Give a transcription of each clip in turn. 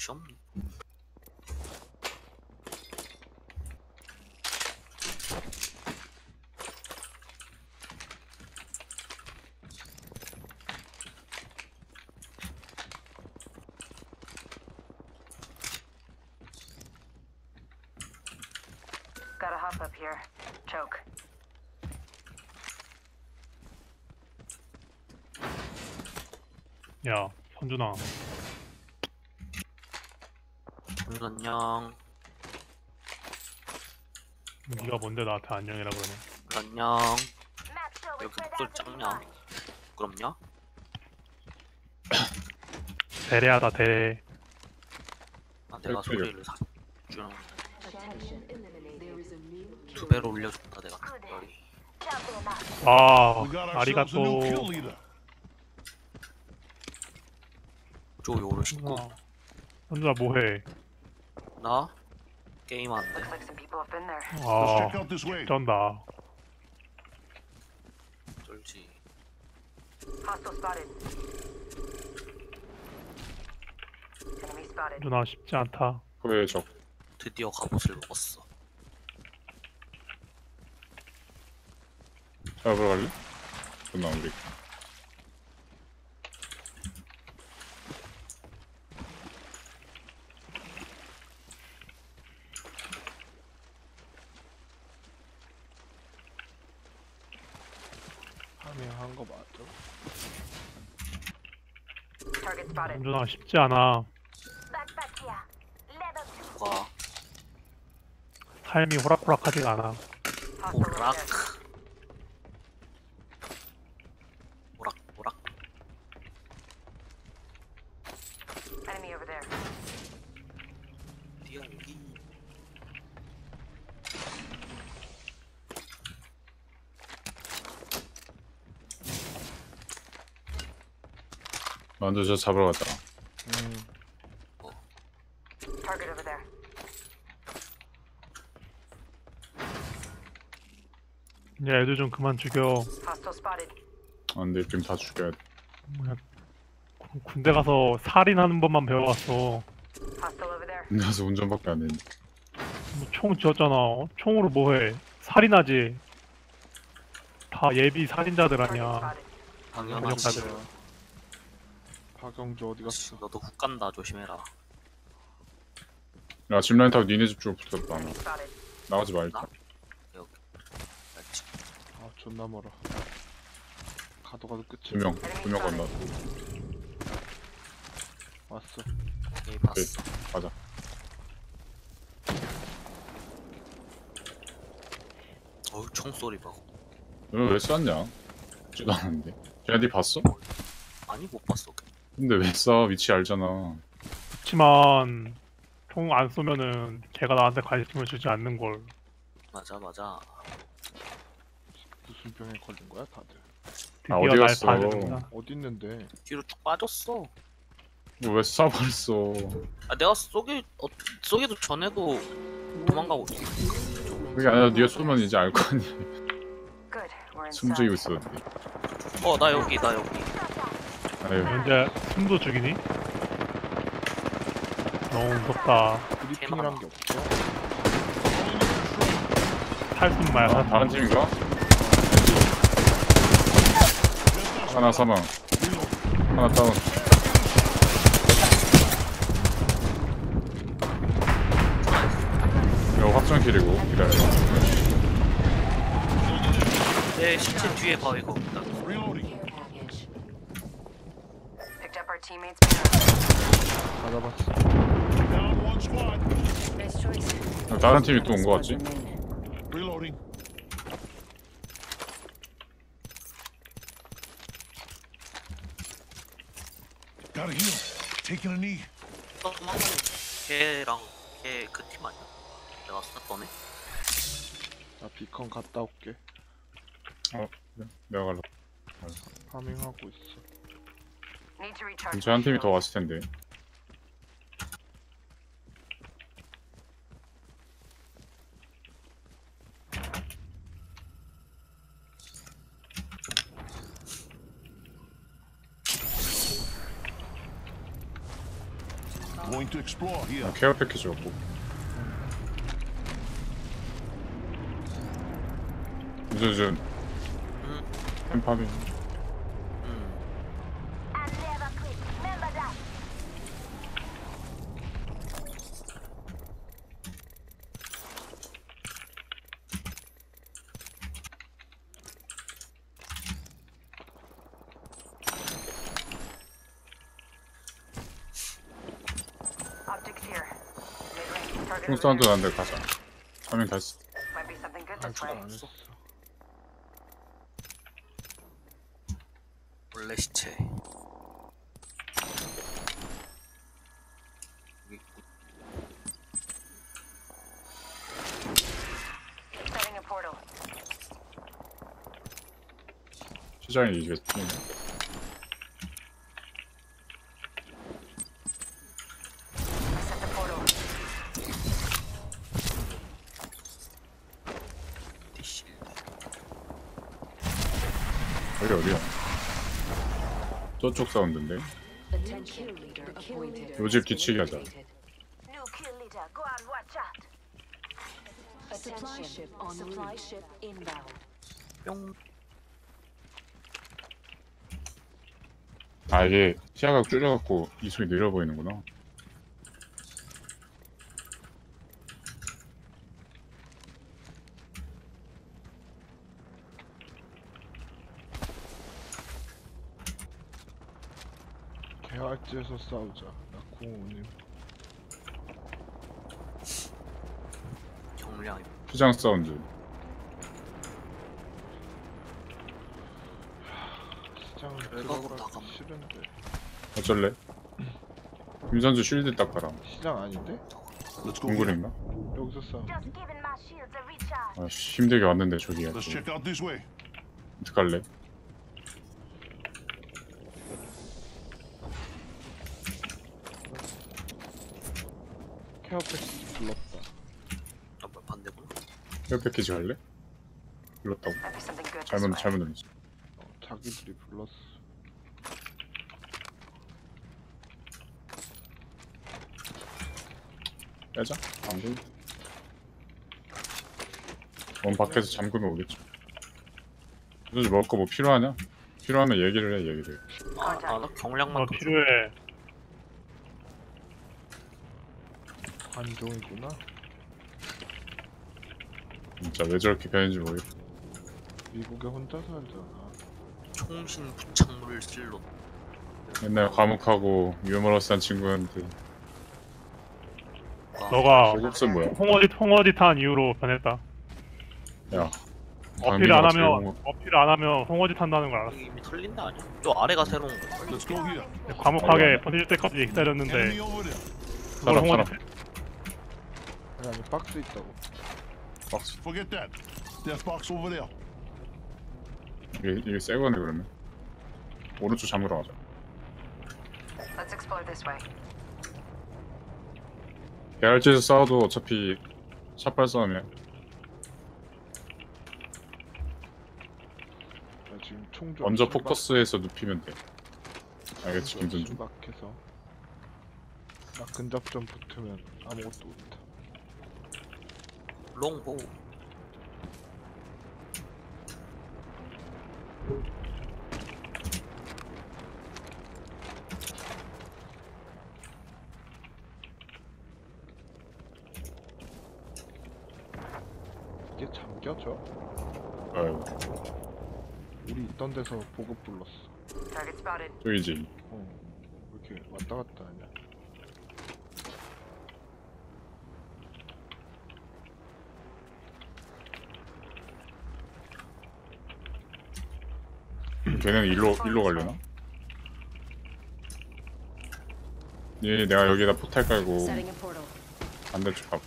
곳이 없네. Gotta hop up here. Choke. 야, 선준아. 오늘 안녕. 네가 뭔데 나한테 안녕이라 그러네. 안녕. 여기 목소리 작냐? 부끄럽냐? 대례하다 대례. 아, 내가 그래. 소리를 사 주는 두 배로 올려준다 내가 특별히. 아, 아리가또. 저 요를 신고 어. 선준아 뭐해? 나 게임하는데. Looks like some people have been there. Let's 아, check out this way. 쩐다. 쩔지. Hostile spotted. Enemy spotted. 선준아 쉽지 않다. 그래 적 드디어 갑옷을 먹었어. 잡으러 갈래? 존나 우리 파밍한 거 맞죠? 선준아 쉽지 않아. 뭐가 삶이 호락호락하지가 않아. 오락. Enemy over there. 뛰어. 먼저 저 잡으러 갔다 음. 야, 애들 좀 그만 죽여. 안돼 지금 다 죽여야 돼 뭐야, 군- 군대 가서 살인하는 법만 배워왔어. 가서 운전밖에 안 했는데 뭐총 지었잖아. 어? 총으로 뭐해? 살인하지. 다 예비 살인자들 아니야. 당연하지. 박영주 어디 갔어? 너도 훅 간다 조심해라. 야 짚라인 타고 니네 집 쪽으로 붙었다 spotted. 나가지 말자 나? 여기. 알지. 아 존나 멀어. 가도 가도 끝이. 두 명 두 명 건너 왔어. 오케이 봤어. 가자 어우 총소리 봐. 너왜 쐈냐? 죽지도 않았는데 쟤네 봤어? 아니 못 봤어. 근데 왜 쏴? 위치 알잖아 그렇지만 총 안 쏘면은 걔가 나한테 관심을 주지 않는 걸. 맞아 맞아. 무슨 병에 걸린 거야 다들? 아, 어디 날 갔어? 어디 있는데? 뒤로 쭉 빠졌어. 너왜 쏴버렸어 아 내가 쏘기 어, 쏘기도 전에도 도망가고 있어. 그게 아니라 네가 쏘면 이제 알 거 아니야 Good. We're 숨죽이고. 있었는데 어나 여기 나 여기. 아유 현재 숨도 죽이니? 너무 무섭다. 브리핑이란 게 없어? 탈순말 아, 다른 팀인가? 하나 사망 하나 다운 이거 확정킬이고 기다려 내 시체 뒤에 봐 이거. 나 Reloading. Teammates. Down one squad. Choice. 다른 팀이 또 온 거 같지? Reloading. Gotta heal. Taking a knee. 너 도망가는 걔랑 걔 그 팀 아니야? 내가 애? 나 비컨 갔다 올게. 내가 갈라 파밍하고 있어. 근처에 한 팀이 더 왔을 텐데 Going to explore here. 아, 케어 패키지 없고. 유저준 응. 햄파밍 음. Optics here. Mid-range. Target 총 사운드. 나는데 가자. 화면 다시. 안 했어. 원래 시체. 시장이 이게 I set the portal. 디실드. 여기 어디야? 저쪽 사운드인데. 요집 뒤치기 하자. 뿅. 아 이게 시야가 줄여갖고 이 소리 느려 보이는구나. 개활지에서 싸우자. 나 공우님. 경량이. 시장 사운드. 시장 외곽으로 들어가기 나가면. 싫은데. 어쩔래? 김선주 쉴드 딱 시장 아닌데? Let's go. Here. 동굴인가? 여기서 싸우. Just giving my shields a recharge. 아 씨, 힘들게 왔는데 저기야. Let's check out this way. 어떡할래? 케어 패키지 불렀다. 아, 뭐 반대구나. 헤어 패키지 갈래? 불렀다고. 잘못. 잘못 눌렀어. 어, 자기들이 불렀어. 빼자. 안 돼. 원 밖에서 잠그면 오겠죠. 그래서 먹을 거 뭐 필요하냐? 필요하면 얘기를 해 얘기를. 아, 아, 나 경량만 어좀 필요해 관종이구나. 진짜 왜 저렇게 변했는지 모르겠어. 미국에 혼자 살잖아. 총신 부착물 실로. 맨날 과묵하고 유머러스한 친구였는데 너가 고급스 뭐야? 홍어지 홍어지 탄 이후로 변했다 야. 어필 안 하면 뭐- 어필 안 하면 홍어지 탄다는 걸 알았어 이미 털린다 아니야? 저 아래가 새로운 거. 과묵하게 버틸 때까지 기다렸는데. 그걸 홍어지. 아니 박스 있다고. 박스 Forget that. Death box over there. 이게 이게 새 거네 그러면. 오른쪽 잠그러 가자. Let's explore this way. 계열지에서 싸워도 어차피 샷발 싸움이야. 나 지금 총좀. 먼저 포커스해서 눕히면 돼. 알겠지 김선주. 순박해서. 나 근접점 붙으면 아무것도. 롱보. 이게 잠겨져? 아유 우리 있던 데서 보급 불렀어. Target spotted. 저기지. 어. 왜 이렇게 왔다 갔다 하냐? 걔는 일로 일로 가려나? 얘 내가 여기다 포탈 깔고 Setting a portal. 반대쪽 가고.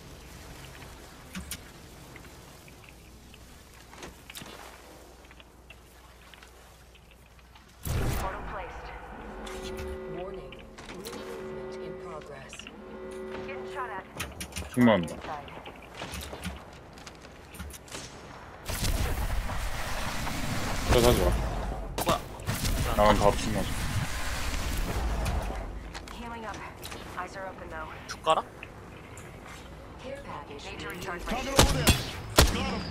Portal placed. Warning. Movement in progress. Getting shot at. 충만한다. Inside. 저 사지 마. 나만 다 충만. Healing up. I'm Eyes are open though. 숟가락? Care package. Need to recharge my Target shield. over there. Got him.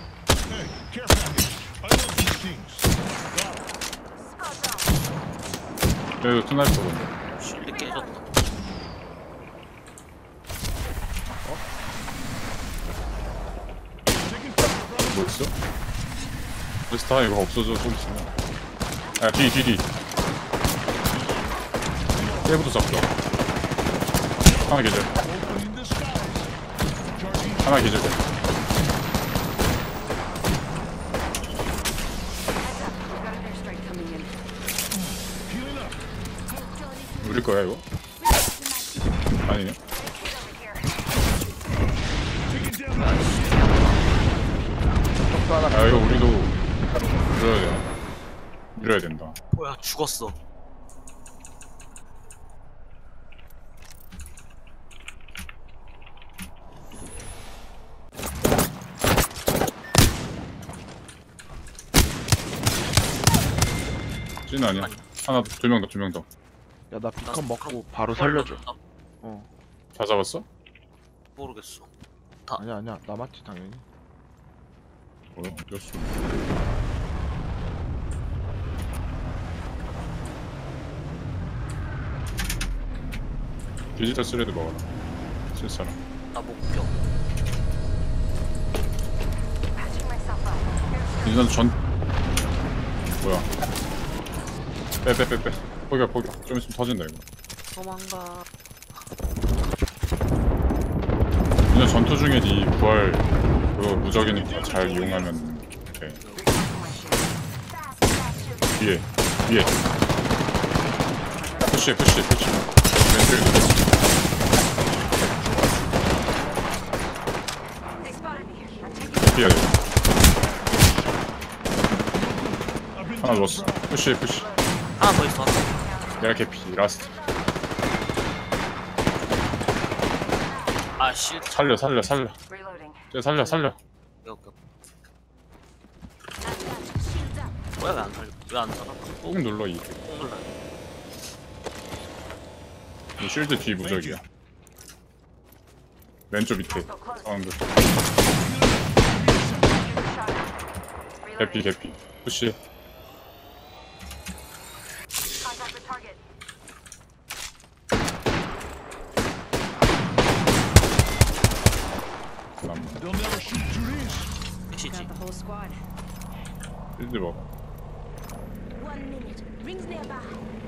Hey, care package. I love these things. Got him. Spot on. 그래도 스나이퍼 본데. 실리 깨졌다. Taking brother. 뭐 있어? 스타 이거 없어져 좀 있으면. 야, 뒤, 뒤, 뒤. 깨부터 잡자. 하나 계절. 하나 계절. 우리 거야 이거? 죽었어. 찐 아니야? 하나, 두명 더, 두 명 더. 야나나 비컨 먹고 바로 살려줘 나어다 잡았어? 모르겠어. 아니야 아니야 남았지 당연히 뭐야? 어디였어? 디지털 쓰레드 먹어라. 쓸 사람. 나 목표. 인선 전 뭐야? 빼빼 빼빼 포기야 포기야 좀 있으면 터진다 이거 도망가. 인선 전투 중에 니 부활 그거 무적이니까 잘 이용하면 돼 뒤에 뒤에 푸시 푸시 푸시 왼쪽에 Been 하나 넣었어. 푸시 푸시 하나 더 있어. 내가 개피 라스트 아 실. 살려 살려 살려. 쟤 살려 살려 여기. 뭐야 왜안 살려? 왜안 살아? 꾹 눌러 이꼭 눌러. 이 쉴드 뒤 무적이야 왼쪽 밑에 at. Reloading. 개피 푸시.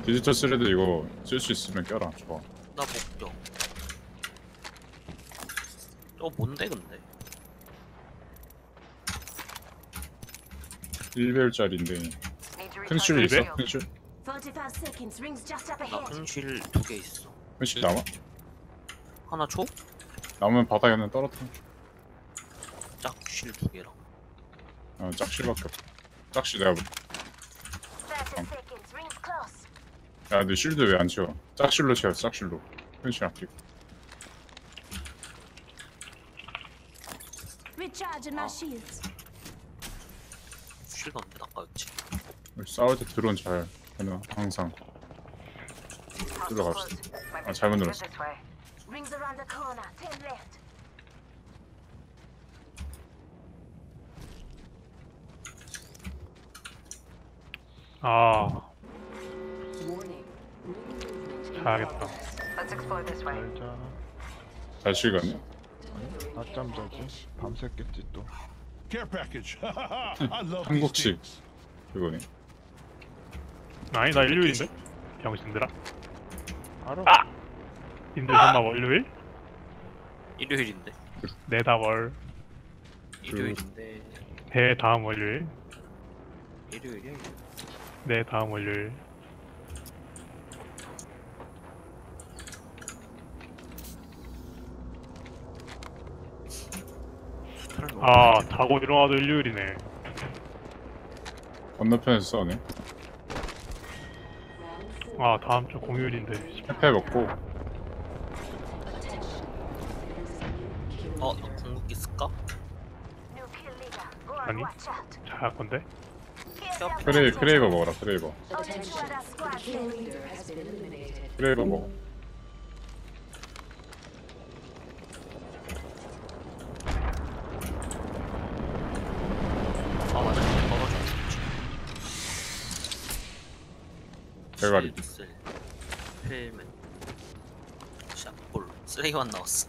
디지털 스레드 이거 쓸 수 있으면 껴라 좋아 나 목표. 저 뭔데 근데? 1배율짜리인데 Need to 큰 recharge 실 my 있어? shield. 큰 실? 45 seconds. Rings just up 나. 큰실 두 개 있어. 큰실 남아? 하나 줘? 남으면 바닥에 그냥 떨어뜨려 짝실 두 개랑. 어, 짝실밖에 없어 짝실 내가 30 seconds. Rings close. 야 근데 쉴드 왜 안 채워 짝실로 채워 짝실로 큰실 아끼고 Recharging my shields. 우리 싸울 때 드론 잘 해놔 항상 들어갑시다. 아, 잘못 눌렀어. this way. Rings around the corner. 10 left. 아 Warning. 자야겠다 Let's explore this way. 잘자 잘? 아니 낮잠 자지 밤새겠지 또 Care package. I love these 한국식 things. 그거네 아니 나 일요일인데 병신들아 알아 아! 님들 설마 월요일? 일요일인데. 내다 월 일요일인데. 대 다음 월요일 일요일이야. 일요일. 내 다음 월요일 아 자고 일어나도 일요일이네 건너편에서 써네 아 다음 주 공휴일인데 페페 먹고 어, 너 궁극기 쓸까? 아니. 자할 건데 크레이, 크레이버 먹어라 크레이버. 크레이버 먹어 대가리. 실, 헬멧 샷볼 쓰레기만 나왔어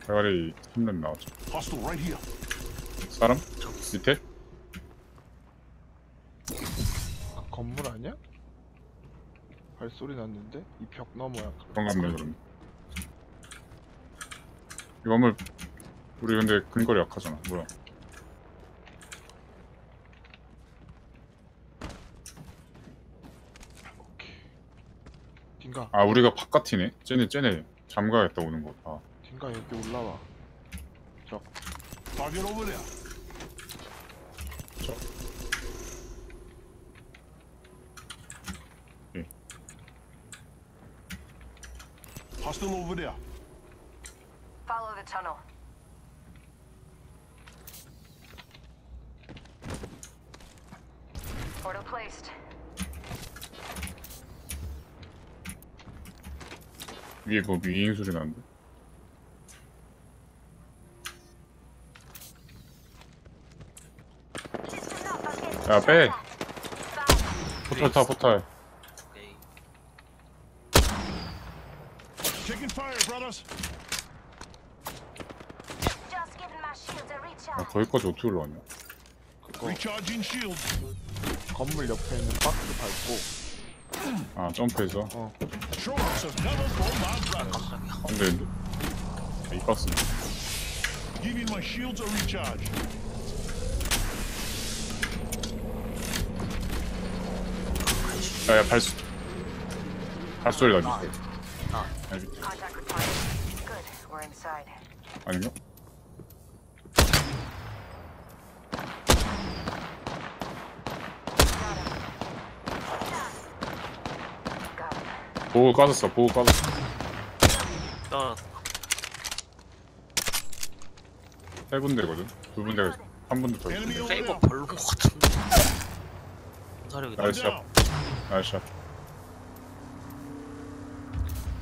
대가리 3렙 나왔죠. Hostile right here. 사람? 밑에? 아, 건물 아니야? 발소리 났는데? 이 벽 너머야 그런 거 없네 그럼. 이 건물 우리 근데 근거리 약하잖아. 뭐야? 오케이 딘가 아 우리가 바깥이네. 쟤네 쟤네 잠가겠다 오는 거. 아 딘가 여기 올라와 Target over there. Okay. Hostile over there. Follow the tunnel. Portal placed. 위에 뭐 위잉 소리 나는데. 야 빼. 포탈 타 포탈. 야. 거기까지 어떻게 올라왔냐? 그거. 건물 옆에 있는 박스 밟고 아 점프해서. 어 Show us have never told my brothers. 깜짝이야 안 되는데. 아, 이 박스. 야야 발소. 발소리 나지. 밑에. Contact with target. Good. We're inside. 아닌가? Got him. 보고 까졌어. 보고 까졌어. 야, 세 군데거든. 두 군데가 한 군데 더 페이버 there. 별로 같은데 사력이 나 나이스 샷. 나이스 샷.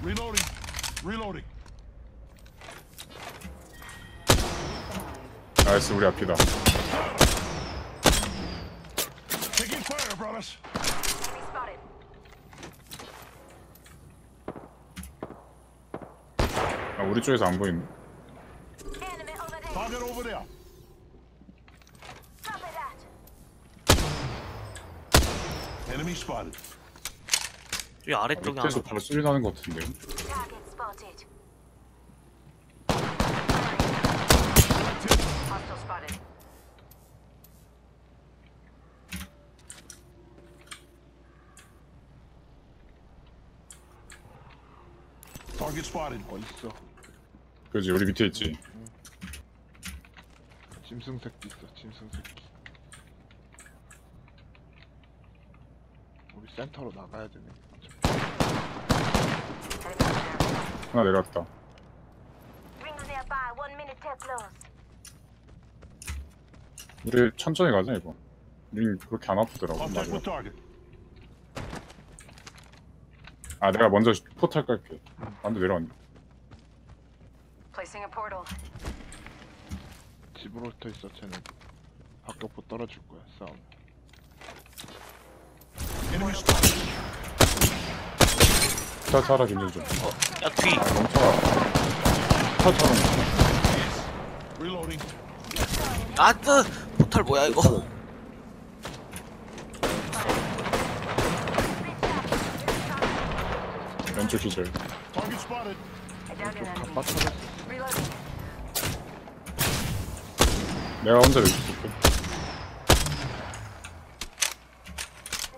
Reloading. Reloading. 나이스 우리 앞이다. Taking fire, brothers. Enemy spotted. 아, 우리 쪽에서 안 보이네. Spotted. 이 아래쪽에 하나 밑에서 바로 소리 나는 것 같은데. Target spotted. Hostile spotted. Target spotted. 어딨어 그지 우리 밑에 있지. 짐승 새끼 있어 짐승 새끼 우리 센터로 나가야 되네. 하나 내려왔다. Rings nearby. One minute till close. 우리 천천히 가자 이거. 링 그렇게 안 아프더라고. Contact 맞아. target. 아 내가 먼저 포탈 깔게. 안돼 내려왔네. Placing a portal. 집으로 붙어 있어 쟤는 박격포 떨어질 거야 싸움 Enemy spotted. 포탈 타라 김준 좀. 야뒤 멈춰라. 포탈 타라. Reloading. 아뜨 포탈 뭐야 이거 왼쪽 기절. Target spotted. Enemy. 갑바 터졌어. 내가 혼자 여기 있을게.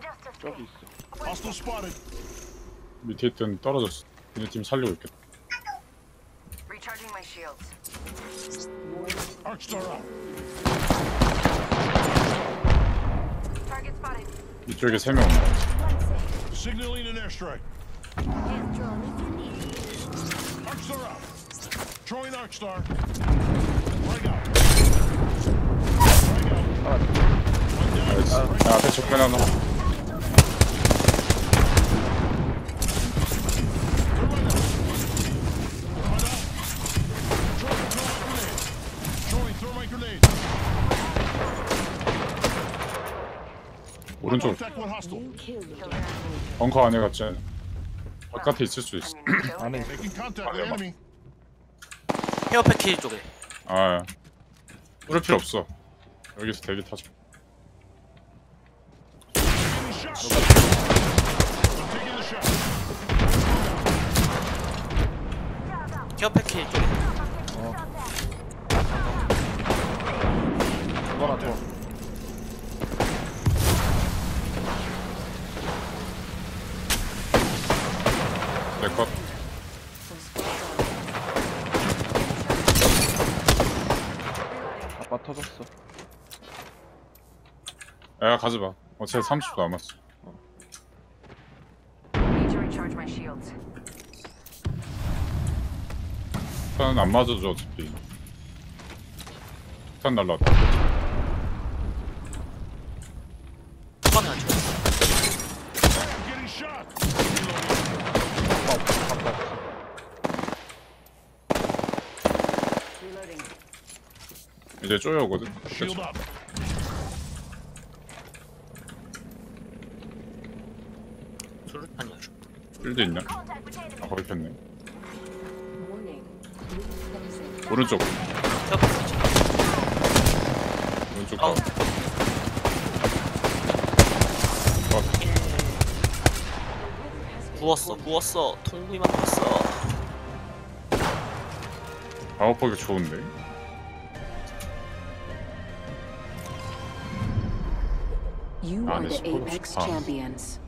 Just a 저기. 있어 Hostile spotted. 밑에 있던 떨어졌어. 얘네 팀 살리고 있겠다. Recharging my shields. Arcstar out. Target spotted. 이쪽에 세명 온다. Signaling an airstrike. Arcstar out. Throwing Arcstar. Frag out. Frag out. One down. 앞에 적면 하나. 오른쪽 벙커 안에 갔지 바깥에 있을 수 있어 안에 with enemy. 헤어 패키지 쪽에. 아 뚫을 필요 없어. 여기서 대기 타자. 헤어 패키지 쪽에. 저 내컷 터졌어. 야 가지마 어차피 30초 남았어. Need to recharge my shields. 일단 안 맞아줘 어차피. 일단 날라왔다. 후방에 앉아 I'm getting shot. 아빠 없어 아빠 없어 reloading. 이제 쪼여오거든. 수류탄이 아주 필드 있냐? 아 거기. Losing. 오른쪽 오른쪽 가 컷. 구웠어 구웠어 통구이만 구웠어 방어폭이 좋은데 are the Apex Champions.